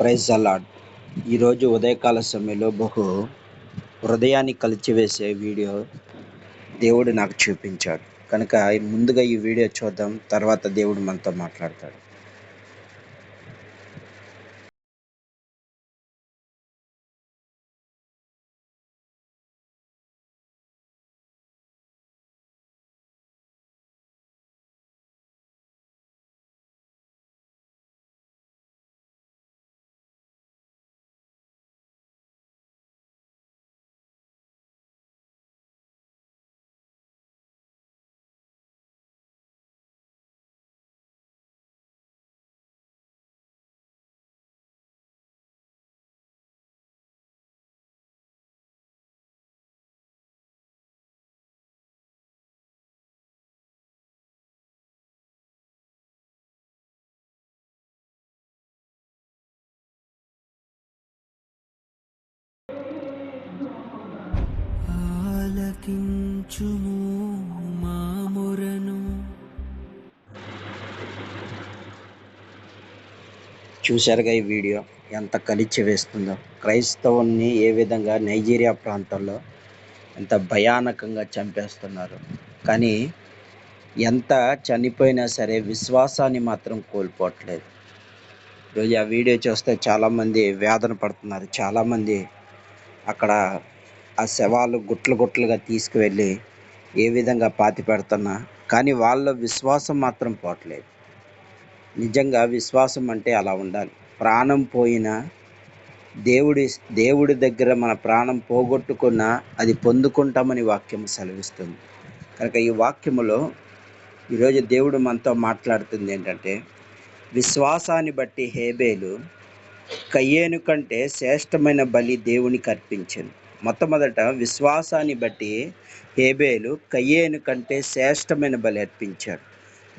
Praise అలాడ్ ఈరోజు ఉదయకాల సమయంలో బహు హృదయాన్ని కలిచివేసే వీడియో దేవుడు నాకు చూపించాడు. కనుక ముందుగా ఈ వీడియో చూద్దాం తర్వాత దేవుడు మనతో మాట్లాడతాడు. ఆలకించుము మా మొరను. చూశారుగా ఈ వీడియో ఎంత కలిచి వేస్తుందో. క్రైస్తవుల్ని ఏ విధంగా నైజీరియా ప్రాంతంలో ఎంత భయానకంగా చంపేస్తున్నారు. కానీ ఎంత చనిపోయినా సరే విశ్వాసాన్ని మాత్రం కోల్పోవట్లేదు. ఈరోజు ఆ వీడియో చూస్తే చాలామంది వేదన పడుతున్నారు. చాలామంది అక్కడ ఆ శవాలు గుట్లు గుట్లుగా తీసుకువెళ్ళి ఏ విధంగా పాతి పెడుతున్నా కానీ వాళ్ళ విశ్వాసం మాత్రం పోవట్లేదు. నిజంగా విశ్వాసం అంటే అలా ఉండాలి. ప్రాణం పోయినా దేవుడి దేవుడి దగ్గర మన ప్రాణం పోగొట్టుకున్నా అది పొందుకుంటామని వాక్యం సెలవిస్తుంది. కనుక ఈ వాక్యములో ఈరోజు దేవుడు మనతో మాట్లాడుతుంది ఏంటంటే విశ్వాసాన్ని బట్టి హేబేలు కయ్యేను కంటే శ్రేష్టమైన బలి దేవునికి అర్పించింది మొట్టమొదట విశ్వాసాన్ని బట్టి హేబేలు కయ్యేను కంటే శ్రేష్టమైన బలి అర్పించాడు.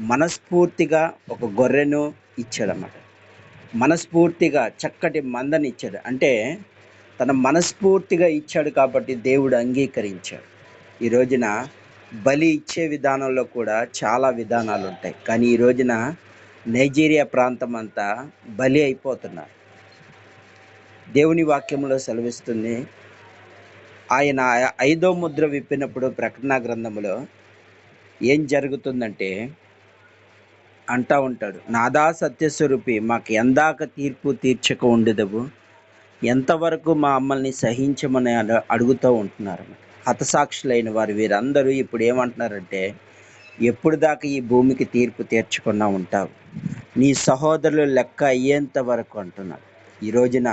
మనస్ఫూర్తిగా ఒక గొర్రెను ఇచ్చాడన్నమాట. మనస్ఫూర్తిగా చక్కటి మందని ఇచ్చాడు. అంటే తన మనస్ఫూర్తిగా ఇచ్చాడు కాబట్టి దేవుడు అంగీకరించాడు. ఈ రోజున బలి ఇచ్చే విధానంలో కూడా చాలా విధానాలు ఉంటాయి. కానీ ఈ రోజున నైజీరియా ప్రాంతం అంతా బలి అయిపోతున్నారు. దేవుని వాక్యంలో సెలవిస్తుంది ఆయన ఐదో ముద్ర విప్పినప్పుడు ప్రకటన గ్రంథంలో ఏం జరుగుతుందంటే అంటా ఉంటాడు నాదా సత్యస్వరూపి మాకు ఎందాక తీర్పు తీర్చక ఉండదు ఎంతవరకు మా అమ్మల్ని సహించమని అడుగుతూ ఉంటున్నారు హతసాక్షులైన వారు వీరందరూ ఇప్పుడు ఏమంటున్నారంటే ఎప్పుడు దాకా ఈ భూమికి తీర్పు తీర్చకుండా ఉంటావు? నీ సహోదరులు లెక్క అయ్యేంత వరకు అంటున్నారు. ఈ రోజున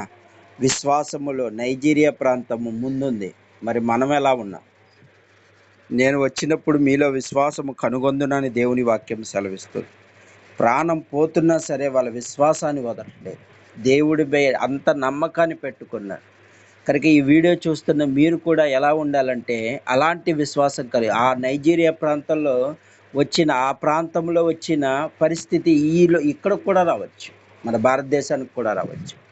విశ్వాసములో నైజీరియా ప్రాంతము ముందుంది. మరి మనం ఎలా ఉన్నాం? నేను వచ్చినప్పుడు మీలో విశ్వాసము కనుగొందునని దేవుని వాక్యం సెలవిస్తుంది. ప్రాణం పోతున్నా సరే వాళ్ళ విశ్వాసాన్ని వదలట్లేదు. దేవుడిపై అంత నమ్మకాన్ని పెట్టుకున్నారు. కనుక ఈ వీడియో చూస్తున్న మీరు కూడా ఎలా ఉండాలంటే అలాంటి విశ్వాసం కలిగి ఆ నైజీరియా ప్రాంతంలో వచ్చిన ఆ ప్రాంతంలో వచ్చిన పరిస్థితి ఈలో ఇక్కడ కూడా రావచ్చు. మన భారతదేశానికి కూడా రావచ్చు.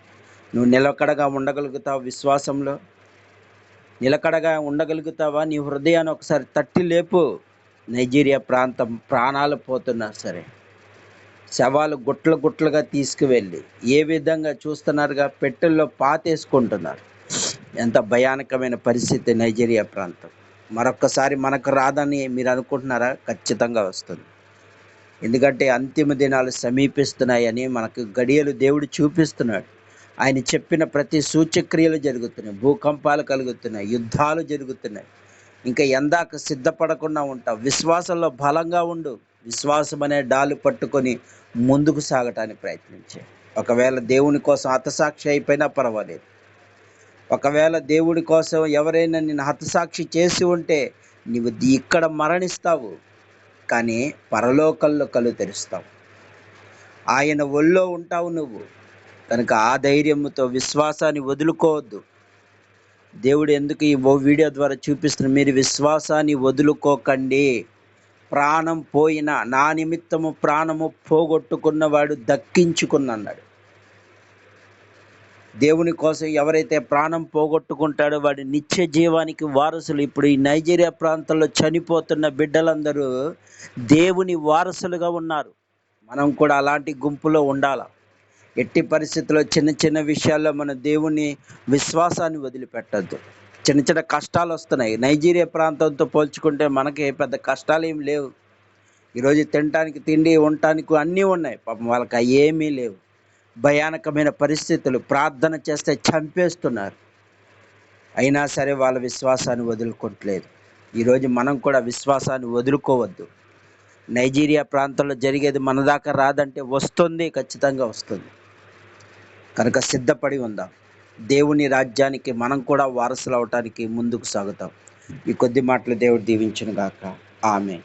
నువ్వు నిలకడగా ఉండగలుగుతావు విశ్వాసంలో. నిలకడగా ఉండగలుగుతావా? నీ హృదయాన్ని ఒకసారి తట్టి లేపు. నైజీరియా ప్రాంతం ప్రాణాలు పోతున్నా సరే. శవాలు గుట్లు గుట్లుగా తీసుకువెళ్ళి ఏ విధంగా చూస్తున్నారుగా? పెట్టెల్లో పాతేసుకుంటున్నారు. ఎంత భయానకమైన పరిస్థితి నైజీరియా ప్రాంతం. మరొక్కసారి మనకు రాదని మీరు అనుకుంటున్నారా? ఖచ్చితంగా వస్తుంది. ఎందుకంటే అంతిమ దినాలు సమీపిస్తున్నాయని మనకు గడియలు దేవుడు చూపిస్తున్నాడు. ఆయన చెప్పిన ప్రతి సూచక్రియలు జరుగుతున్నాయి. భూకంపాలు కలుగుతున్నాయి. యుద్ధాలు జరుగుతున్నాయి. ఇంకా ఎందాక సిద్ధపడకుండా ఉంటావు విశ్వాసంలో బలంగా ఉండు. విశ్వాసం అనే డాలు పట్టుకొని ముందుకు సాగటానికి ప్రయత్నించే. ఒకవేళ దేవుని కోసం హతసాక్షి అయిపోయినా పర్వాలేదు. ఒకవేళ దేవుడి కోసం ఎవరైనా నిన్ను హతసాక్షి చేసి ఉంటే నీవు ఇక్కడ మరణిస్తావు. కానీ పరలోకల్లో కళ్ళు తెరుస్తావు. ఆయన ఒళ్ళో ఉంటావు నువ్వు. కనుక ఆ ధైర్యంతో విశ్వాసాన్ని వదులుకోవద్దు. దేవుడు ఎందుకు ఈ ఓ వీడియో ద్వారా చూపిస్తున్న మీరు విశ్వాసాన్ని వదులుకోకండి. ప్రాణం పోయిన నా నిమిత్తము ప్రాణము పోగొట్టుకున్నవాడు దక్కించుకున్నాడు దేవుని కోసం ఎవరైతే ప్రాణం పోగొట్టుకుంటాడో వాడి నిత్య జీవానికి వారసులు. ఇప్పుడు ఈ నైజీరియా ప్రాంతంలో చనిపోతున్న బిడ్డలందరూ దేవుని వారసులుగా ఉన్నారు. మనం కూడా అలాంటి గుంపులో ఉండాల? ఎట్టి పరిస్థితుల్లో చిన్న చిన్న విషయాల్లో మన దేవుని విశ్వాసాన్ని వదిలిపెట్టద్దు. చిన్న చిన్న కష్టాలు వస్తున్నాయి. నైజీరియా ప్రాంతంతో పోల్చుకుంటే మనకి పెద్ద కష్టాలు ఏమి లేవు. ఈరోజు తినటానికి తిండి ఉండటానికి అన్నీ ఉన్నాయి. పాపం వాళ్ళకి అవి ఏమీ లేవు. భయానకమైన పరిస్థితులు. ప్రార్థన చేస్తే చంపేస్తున్నారు. అయినా సరే వాళ్ళ విశ్వాసాన్ని వదులుకోవట్లేదు. ఈరోజు మనం కూడా విశ్వాసాన్ని వదులుకోవద్దు. నైజీరియా ప్రాంతంలో జరిగేది మన దాకా రాదంటే వస్తుంది ఖచ్చితంగా వస్తుంది. కనుక సిద్ధపడి ఉందాం. దేవుని రాజ్యానికి మనం కూడా వారసులు అవటానికి ముందుకు సాగుతాం. ఈ కొద్ది మాటలు దేవుడు దీవించను గాక ఆమె